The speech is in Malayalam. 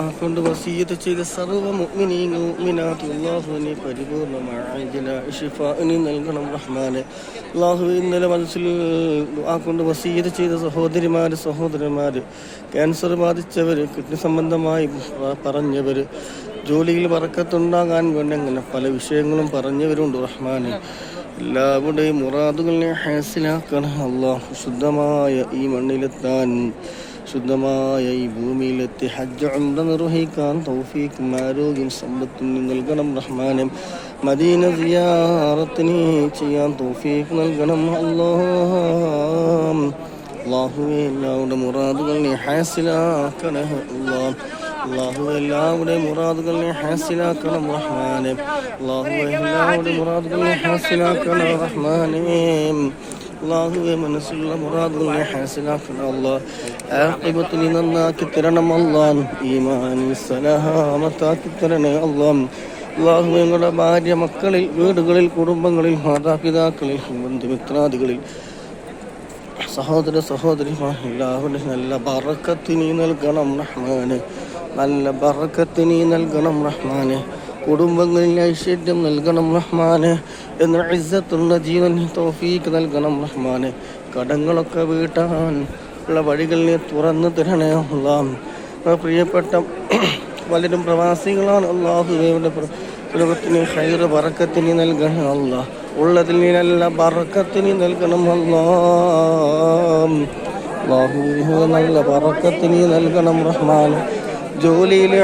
കൊണ്ട് വസീയത്ത് ചെയ്ത സർവ റഹ്മാനെ. ഇന്നലെ മനസ്സിൽ ആ കൊണ്ട് ചെയ്ത സഹോദരിമാര് സഹോദരന്മാര് ക്യാൻസർ ബാധിച്ചവർ കിഡ്നി സംബന്ധമായി പറഞ്ഞവര് ജോലിയിൽ പറക്കത്തുണ്ടാകാൻ വേണ്ടി അങ്ങനെ പല വിഷയങ്ങളും പറഞ്ഞവരുണ്ട് റഹ്മാനെ. എല്ലാവരുടെയും മുറാദുകളെ ഹാസിലാക്കണം. അള്ളാഹു ശുദ്ധമായ ഈ മണ്ണിലെത്താൻ ശുദ്ധമായ ഈ ഭൂമിയിലെത്തി ഹജ്ജ് ഉംറ നിർവഹിക്കാൻ തൗഫീഖും ആരോഗ്യം സമ്പത്തും നീ നൽകണം റഹ്മാനും മദീന സിയാറത്തിന് ചെയ്യാൻ തൗഫീഖ് നൽകണം അല്ലാഹ് അള്ളാഹുവെ എല്ലാവരുടെ മുറാദുകൾ നീ ഹാസിലാക്കണേ അല്ലാഹ്। അള്ളാഹു എല്ലാവരുടെയും മുറാദുകൾ നീ ഹാസിലാക്കണം റഹ്മാനെ। അള്ളാഹു എല്ലാവരുടെയും മുറാദുകൾ നീ ഹാസിലാക്കണം റഹ്മാനെ। അള്ളാഹുവെ മനസ്സിലുള്ള മുറാദുകൾ നീ ഹാസിലാക്കണം ഭാര്യ മക്കളിൽ വീടുകളിൽ കുടുംബങ്ങളിൽ മാതാപിതാക്കളിൽ ബന്ധുമിത്രാദികളിൽ. സഹോദര സഹോദരിമാർ എല്ലാവരുടെ നല്ല ബറക്കത്തിനി നൽകണം റഹ്മാന്. നല്ല ബറക്കത്തിനി നൽകണം റഹ്മാന്. കുടുംബങ്ങളിൽ ഐശ്വര്യം നൽകണം റഹ്മാന് എന്ന ഇസ്സത്തുള്ള ജീവൻ തോഫീക്ക് നൽകണം റഹ്മാന്. കടങ്ങളൊക്കെ വീട്ടാൻ ഉള്ള വഴികൾ നീ തുറന്നു തരണേ പ്രിയപ്പെട്ട പലരും പ്രവാസികളാണ് അള്ളാഹുവയുടെ ലോകത്തിന് ഹൈർ വറക്കത്തിന് നൽകണം അല്ല ഉള്ളതിൽ നല്ല വറക്കത്തിന് നൽകണം അല്ലാഹു നല്ല വറക്കത്തിന് നൽകണം റഹ്മാൻ ജോലിയിലെ